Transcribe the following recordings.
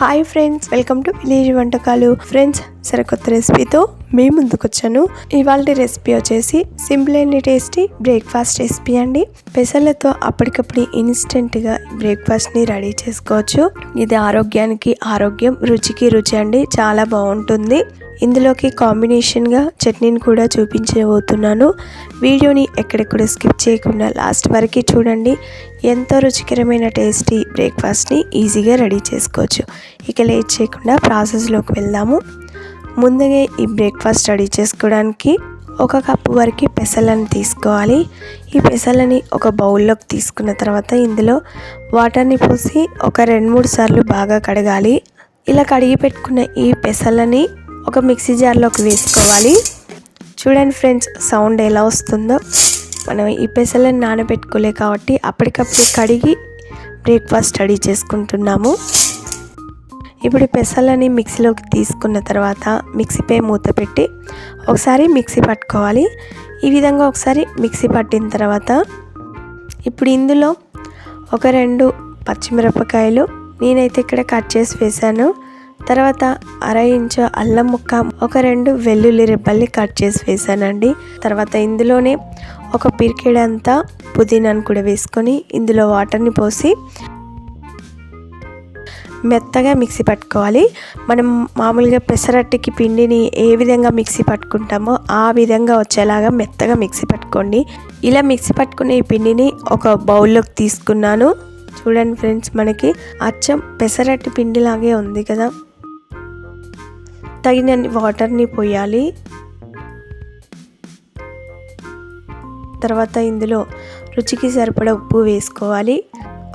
Hi friends welcome to village వంటకాలు. Friends సరికొత్త రెసిపీతో మీ ముందుకు వచ్చాను ఇవాళ రెసిపీ వచ్చేసి simple and tasty breakfast recipe అండి. పెసర్లతో అప్పటికప్పుడు ఇన్స్టెంట్గా బ్రేక్ఫాస్ట్ని రెడీ చేసుకోవచ్చు. ఇది ఆరోగ్యానికి ఆరోగ్యం రుచికి రుచి అండి. చాలా బాగుంటుంది. ఇందులోకి కాంబినేషన్గా చట్నీని కూడా చూపించబోతున్నాను. వీడియోని ఎక్కడెక్కడ స్కిప్ చేయకుండా లాస్ట్ వరకు చూడండి. ఎంతో రుచికరమైన టేస్టీ బ్రేక్ఫాస్ట్ని ఈజీగా రెడీ చేసుకోవచ్చు. ఇక లేట్ చేయకుండా ప్రాసెస్లోకి వెళ్దాము. ముందుగా ఈ బ్రేక్ఫాస్ట్ రెడీ చేసుకోవడానికి ఒక కప్పు వరకు పెసలను తీసుకోవాలి. ఈ పెసలని ఒక బౌల్లోకి తీసుకున్న తర్వాత ఇందులో వాటర్ని పోసి ఒక రెండు మూడు సార్లు బాగా కడగాలి. ఇలా కడిగి పెట్టుకున్న ఈ పెసలని ఒక మిక్సీ జార్లోకి వేసుకోవాలి. చూడండి ఫ్రెండ్స్ సౌండ్ ఎలా వస్తుందో. మనం ఈ పెసలను నానబెట్టుకోలే కాబట్టి అప్పటికప్పుడు కడిగి బ్రేక్ఫాస్ట్ రెడీ చేసుకుంటున్నాము. ఇప్పుడు పెసలని మిక్సీలోకి తీసుకున్న తర్వాత మిక్సీపై మూత పెట్టి ఒకసారి మిక్సీ పట్టుకోవాలి. ఈ విధంగా ఒకసారి మిక్సీ పట్టిన తర్వాత ఇప్పుడు ఇందులో ఒక రెండు పచ్చిమిరపకాయలు నేనైతే ఇక్కడ కట్ చేసి వేసాను తర్వాత అర ఇంచు అల్లం ముక్క ఒక రెండు వెల్లుల్లి రెబ్బల్ని కట్ చేసి వేసానండి. తర్వాత ఇందులోనే ఒక పిరికెడంతా పుదీనాను కూడా వేసుకొని ఇందులో వాటర్ని పోసి మెత్తగా మిక్సీ పట్టుకోవాలి. మనం మామూలుగా పెసరట్టికి పిండిని ఏ విధంగా మిక్సీ పట్టుకుంటామో ఆ విధంగా వచ్చేలాగా మెత్తగా మిక్సీ పట్టుకోండి. ఇలా మిక్సీ పట్టుకునే ఈ పిండిని ఒక బౌల్లోకి తీసుకున్నాను. చూడండి ఫ్రెండ్స్ మనకి అచ్చం పెసరట్టి పిండిలాగే ఉంది కదా. తగినన్ని వాటర్ని పోయాలి. తర్వాత ఇందులో రుచికి సరిపడా ఉప్పు వేసుకోవాలి.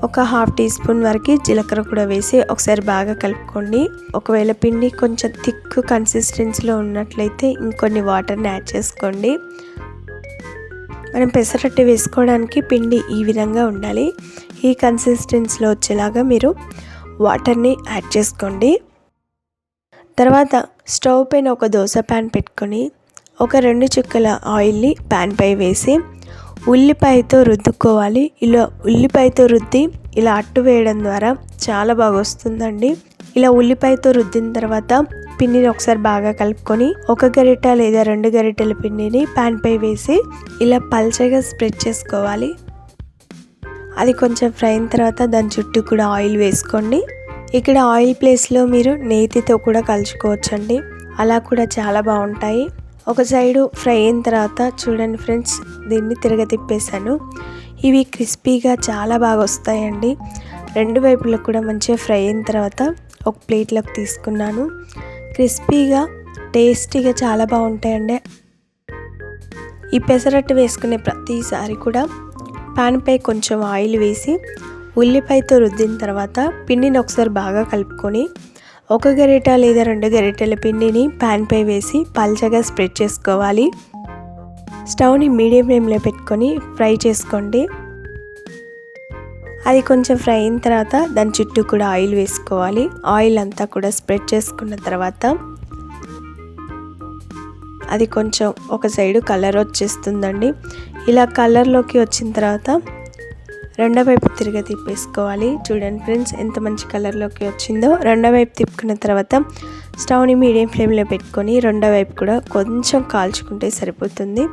ఒక హాఫ్ టీ స్పూన్ వరకు జీలకర్ర కూడా వేసి ఒకసారి బాగా కలుపుకోండి. ఒకవేళ పిండి కొంచెం థిక్ కన్సిస్టెన్సీలో ఉన్నట్లయితే ఇంకొన్ని వాటర్ని యాడ్ చేసుకోండి. మనం పెసరట్టు వేసుకోవడానికి పిండి ఈ విధంగా ఉండాలి. ఈ కన్సిస్టెన్సీలో వచ్చేలాగా మీరు వాటర్ని యాడ్ చేసుకోండి. తర్వాత స్టవ్ పైన ఒక దోశ ప్యాన్ పెట్టుకొని ఒక రెండు చుక్కల ఆయిల్ని ప్యాన్ పై వేసి ఉల్లిపాయతో రుద్దుకోవాలి. ఇలా ఉల్లిపాయతో రుద్ది ఇలా అట్టు వేయడం ద్వారా చాలా బాగా వస్తుందండి. ఇలా ఉల్లిపాయతో రుద్దిన తర్వాత పిండిని ఒకసారి బాగా కలుపుకొని ఒక గరిట లేదా రెండు గరిటెల పిండిని ప్యాన్ పై వేసి ఇలా పల్చగా స్ప్రెడ్ చేసుకోవాలి. అది కొంచెం ఫ్రై అయిన తర్వాత దాని చుట్టూ కూడా ఆయిల్ వేసుకోండి. ఇక్కడ ఆయిల్ ప్లేస్లో మీరు నేతితో కూడా కలుచుకోవచ్చండి. అలా కూడా చాలా బాగుంటాయి. ఒక సైడు ఫ్రై అయిన తర్వాత చూడండి ఫ్రెండ్స్ దీన్ని తిరగతిప్పేశాను. ఇవి క్రిస్పీగా చాలా బాగా వస్తాయండి. రెండు వైపులకు కూడా మంచిగా ఫ్రై అయిన తర్వాత ఒక ప్లేట్లోకి తీసుకున్నాను. క్రిస్పీగా టేస్టీగా చాలా బాగుంటాయండి. ఈ పెసరట్టు వేసుకునే ప్రతిసారి కూడా పాన్పై కొంచెం ఆయిల్ వేసి ఉల్లిపాయతో రుద్దిన తర్వాత పిండిని ఒకసారి బాగా కలుపుకొని ఒక గరిట లేదా రెండు గరిటెల పిండిని ప్యాన్పై వేసి పల్చగా స్ప్రెడ్ చేసుకోవాలి. స్టవ్ని మీడియం ఫ్లేమ్లో పెట్టుకొని ఫ్రై చేసుకోండి. అది కొంచెం ఫ్రై అయిన తర్వాత దాని చుట్టూ కూడా ఆయిల్ వేసుకోవాలి. ఆయిల్ అంతా కూడా స్ప్రెడ్ చేసుకున్న తర్వాత అది కొంచెం ఒక సైడు కలర్ వచ్చేస్తుందండి. ఇలా కలర్లోకి వచ్చిన తర్వాత రెండో వైపు తిరిగి తిప్పేసుకోవాలి. చూడండి ఫ్రెండ్స్ ఎంత మంచి కలర్లోకి వచ్చిందో. రెండో వైపు తిప్పుకున్న తర్వాత స్టవ్ని మీడియం ఫ్లేమ్లో పెట్టుకొని రెండో వైపు కూడా కొంచెం కాల్చుకుంటే సరిపోతుంది.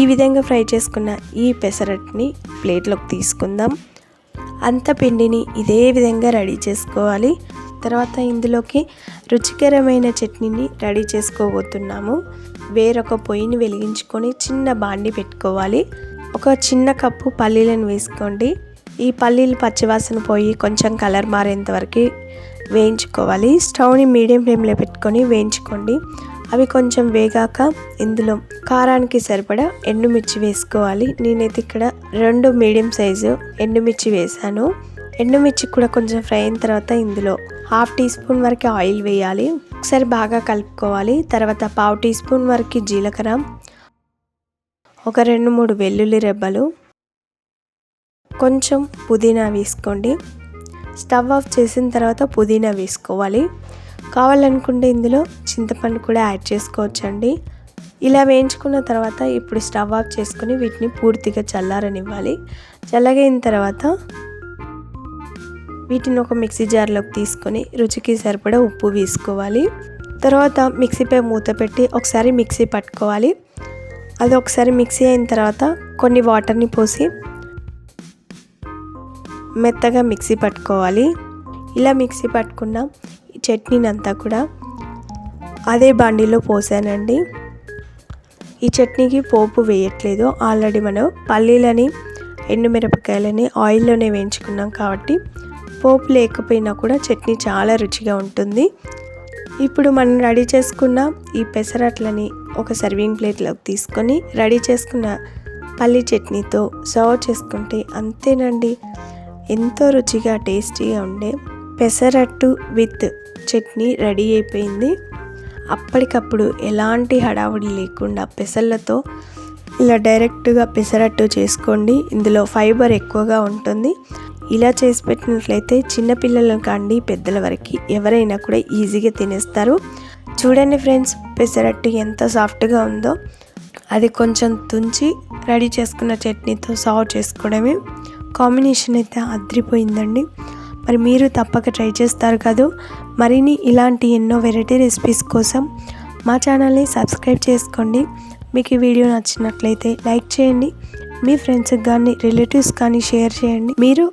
ఈ విధంగా ఫ్రై చేసుకున్న ఈ పెసరట్ని ప్లేట్లోకి తీసుకుందాం. అంత పిండిని ఇదే విధంగా రెడీ చేసుకోవాలి. తర్వాత ఇందులోకి రుచికరమైన చట్నీని రెడీ చేసుకోబోతున్నాము. వేరొక పొయ్యిని వెలిగించుకొని చిన్న బాండి పెట్టుకోవాలి. ఒక చిన్న కప్పు పల్లీలను వేసుకోండి. ఈ పల్లీలు పచ్చివాసన పోయి కొంచెం కలర్ మారేంత వరకు వేయించుకోవాలి. స్టవ్ని మీడియం ఫ్లేమ్లో పెట్టుకొని వేయించుకోండి. అవి కొంచెం వేగాక ఇందులో కారానికి సరిపడా ఎండుమిర్చి వేసుకోవాలి. నేనైతే ఇక్కడ రెండు మీడియం సైజు ఎండుమిర్చి వేసాను ఎండుమిర్చి కూడా కొంచెం ఫ్రై అయిన తర్వాత ఇందులో హాఫ్ టీ స్పూన్ వరకు ఆయిల్ వేయాలి. ఒకసారి బాగా కలుపుకోవాలి. తర్వాత పావు టీ స్పూన్ వరకు జీలకర్ర ఒక రెండు మూడు వెల్లుల్లి రెబ్బలు. కొంచెం పుదీనా వేసుకోండి. స్టవ్ ఆఫ్ చేసిన తర్వాత పుదీనా వేసుకోవాలి. కావాలనుకుంటే ఇందులో చింతపండు కూడా యాడ్ చేసుకోవచ్చండి. ఇలా వేయించుకున్న తర్వాత ఇప్పుడు స్టవ్ ఆఫ్ చేసుకుని వీటిని పూర్తిగా చల్లారనివ్వాలి. చల్లగైన తర్వాత వీటిని ఒక మిక్సీ జార్లోకి తీసుకొని రుచికి సరిపడా ఉప్పు వేసుకోవాలి. తర్వాత మిక్సీపై మూత పెట్టి ఒకసారి మిక్సీ పట్టుకోవాలి. అది ఒకసారి మిక్సీ అయిన తర్వాత కొన్ని వాటర్ని పోసి మెత్తగా మిక్సీ పట్టుకోవాలి. ఇలా మిక్సీ పట్టుకున్న ఈ చట్నీని అంతా కూడా అదే బండిలో పోసానండి. ఈ చట్నీకి పోపు వేయట్లేదు. ఆల్రెడీ మనం పల్లీలని ఎండుమిరపకాయలని ఆయిల్లోనే వేయించుకున్నాం కాబట్టి పోపు లేకపోయినా కూడా చట్నీ చాలా రుచిగా ఉంటుంది. ఇప్పుడు మనం రెడీ చేసుకున్న ఈ పెసరట్లని ఒక సర్వింగ్ ప్లేట్లోకి తీసుకొని రెడీ చేసుకున్న పల్లి చట్నీతో సర్వ్ చేసుకుంటే అంతేనండి. ఎంతో రుచిగా టేస్టీగా ఉండే పెసరట్టు విత్ చట్నీ రెడీ అయిపోయింది. అప్పటికప్పుడు ఎలాంటి హడావుడి లేకుండా పెసర్లతో ఇలా డైరెక్ట్గా పెసరట్టు చేసుకోండి. ఇందులో ఫైబర్ ఎక్కువగా ఉంటుంది. ఇలా చేసి పెట్టినట్లయితే చిన్నపిల్లల కాండి పెద్దల వరకు ఎవరైనా కూడా ఈజీగా తినేస్తారు. చూడండి ఫ్రెండ్స్ పెసరట్టు ఎంత సాఫ్ట్గా ఉందో. అది కొంచెం తుంచి రెడీ చేసుకున్న చట్నీతో సర్వ్ చేసుకోవడమే. కాంబినేషన్ అయితే అద్రిపోయిందండి. మరి మీరు తప్పక ట్రై చేస్తారు కదా. మరిన్ని ఇలాంటి ఎన్నో వెరైటీ రెసిపీస్ కోసం మా ఛానల్ని సబ్స్క్రైబ్ చేసుకోండి. మీకు ఈ వీడియో నచ్చినట్లయితే లైక్ చేయండి. మీ ఫ్రెండ్స్కి కానీ రిలేటివ్స్ కానీ షేర్ చేయండి. మీరు